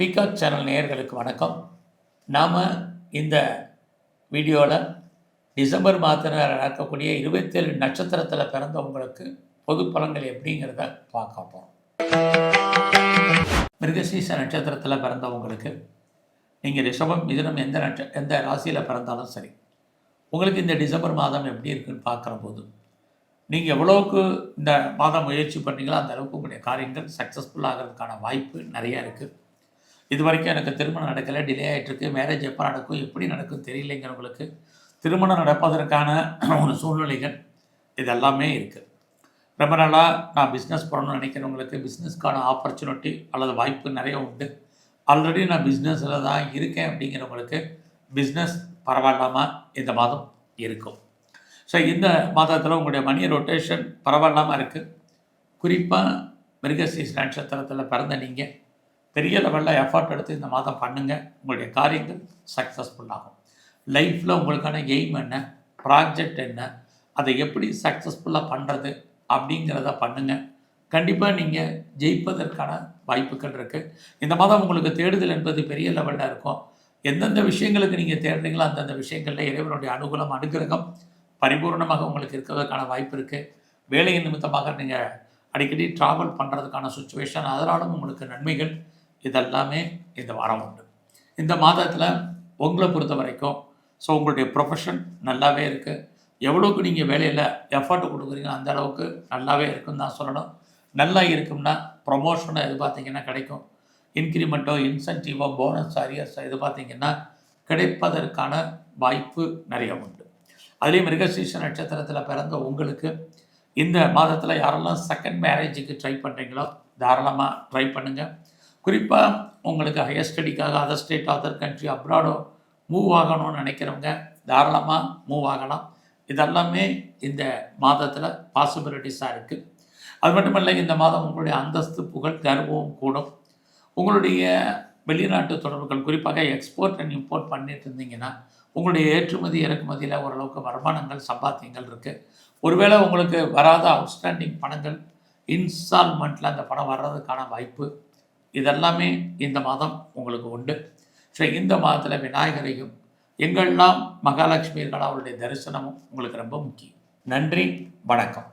Channel நேயர்களுக்கு வணக்கம். நாம் இந்த வீடியோவில் டிசம்பர் மாதத்தில் நடக்கக்கூடிய இருபத்தேழு நட்சத்திரத்தில் பிறந்தவங்களுக்கு பொது பலன்கள் எப்படிங்கிறத பார்க்க போகிறோம் மிருகசீச நட்சத்திரத்தில் பிறந்தவங்களுக்கு நீங்கள் ரிஷபம் மிதுனம் எந்த நட்ச எந்த ராசியில் பிறந்தாலும் சரி உங்களுக்கு இந்த டிசம்பர் மாதம் எப்படி இருக்குன்னு பார்க்குற போது நீங்கள் எவ்வளோக்கு இந்த மாதம் முயற்சி பண்ணீங்களோ அந்த அளவுக்கு உங்களுடைய காரியங்கள் சக்ஸஸ்ஃபுல் ஆகிறதுக்கான வாய்ப்பு நிறையா இருக்குது இது வரைக்கும் எனக்கு திருமணம் நடக்கலை டிலே ஆகிட்டுருக்கு மேரேஜ் எப்போ நடக்கும் எப்படி நடக்கும் தெரியலைங்கிறவங்களுக்கு திருமணம் நடப்பதற்கான ஒரு சூழ்நிலைகள் இதெல்லாமே இருக்குது ரொம்ப நாளாக நான் பிஸ்னஸ் பண்ணணும்னு நினைக்கிறவங்களுக்கு பிஸ்னஸ்க்கான ஆப்பர்ச்சுனிட்டி அல்லது வாய்ப்பு நிறைய உண்டு. ஆல்ரெடி நான் பிஸ்னஸில் தான் இருக்கேன் அப்படிங்கிறவங்களுக்கு பிஸ்னஸ் பரவாயில்லாமல் இந்த மாதம் இருக்கும். ஸோ இந்த மாதத்தில் உங்களுடைய மணி ரொட்டேஷன் பரவாயில்லாமல் இருக்குது குறிப்பாக மிருகசீஸ் நட்சத்திரத்தில் பிறந்த நீங்கள் பெரிய லெவலில் எஃபர்ட் எடுத்து இந்த மாதம் பண்ணுங்கள் உங்களுடைய காரியங்கள் சக்ஸஸ்ஃபுல் ஆகும். லைஃப்பில் உங்களுக்கான எய்ம் என்ன? ப்ராஜெக்ட் என்ன? அதை எப்படி சக்ஸஸ்ஃபுல்லாக பண்ணுறது அப்படிங்கிறத பண்ணுங்கள் கண்டிப்பாக நீங்கள் ஜெயிப்பதற்கான வாய்ப்புகள் இருக்குது இந்த மாதம் உங்களுக்கு தேடுதல் என்பது பெரிய லெவலில் இருக்கும். எந்தெந்த விஷயங்களுக்கு நீங்கள் தேடுறீங்களோ அந்தந்த விஷயங்களில் இறைவனுடைய அனுகூலம் அனுகிரகம் பரிபூர்ணமாக உங்களுக்கு இருக்கிறதுக்கான வாய்ப்பு இருக்குது வேலையின் நிமித்தமாக நீங்கள் அடிக்கடி ட்ராவல் பண்ணுறதுக்கான சுச்சுவேஷன் அதனாலும் உங்களுக்கு நன்மைகள். இதெல்லாமே இந்த வாரம் உண்டு. இந்த மாதத்தில் உங்களை பொறுத்த வரைக்கும் ஸோ உங்களுடைய ப்ரொஃபஷன் நல்லாவே இருக்குது எவ்வளோக்கு நீங்கள் வேலையில் எஃபர்ட் கொடுக்குறீங்களோ அந்த அளவுக்கு நல்லாவே இருக்குன்னு தான் சொல்லணும். நல்லா இருக்கும்னா ப்ரொமோஷனை எது பார்த்தீங்கன்னா கிடைக்கும். இன்க்ரிமெண்ட்டோ இன்சென்டிவோ போனஸ் அரியர்ஸோ எது பார்த்தீங்கன்னா கிடைப்பதற்கான வாய்ப்பு நிறைய உண்டு. அதுலேயும் மிருகசீஷ நட்சத்திரத்தில் பிறந்த உங்களுக்கு இந்த மாதத்தில் யாரெல்லாம் செகண்ட் மேரேஜுக்கு ட்ரை பண்ணுறீங்களோ தாராளமாக ட்ரை பண்ணுங்கள் குறிப்பாக உங்களுக்கு ஹையர் ஸ்டடிக்காக அதர் ஸ்டேட் அதர் கண்ட்ரி அப்ராடோ மூவ் ஆகணும்னு நினைக்கிறவங்க தாராளமாக மூவ் ஆகலாம். இதெல்லாமே இந்த மாதத்தில் பாசிபிலிட்டிஸாக இருக்குது அது மட்டும் இல்லை இந்த மாதம் உங்களுடைய அந்தஸ்து புகழ் கர்வம் கூடும். உங்களுடைய வெளிநாட்டு தொடர்புகள் குறிப்பாக எக்ஸ்போர்ட் அண்ட் இம்போர்ட் பண்ணிட்டு இருந்தீங்கன்னா உங்களுடைய ஏற்றுமதி இறக்குமதியில் ஓரளவுக்கு வருமானங்கள் சம்பாத்தியங்கள் இருக்குது ஒருவேளை உங்களுக்கு வராத அவுட்ஸ்டாண்டிங் பணங்கள் இன்ஸ்டால்மெண்ட்டில் அந்த பணம் வர்றதுக்கான வாய்ப்பு இதெல்லாமே இந்த மாதம் உங்களுக்கு உண்டு. ஸோ இந்த மாதத்தில் விநாயகரையும் எங்கெல்லாம் மகாலட்சுமி இருக்கலாம் அவருடைய தரிசனமும் உங்களுக்கு ரொம்ப முக்கியம். நன்றி வணக்கம்.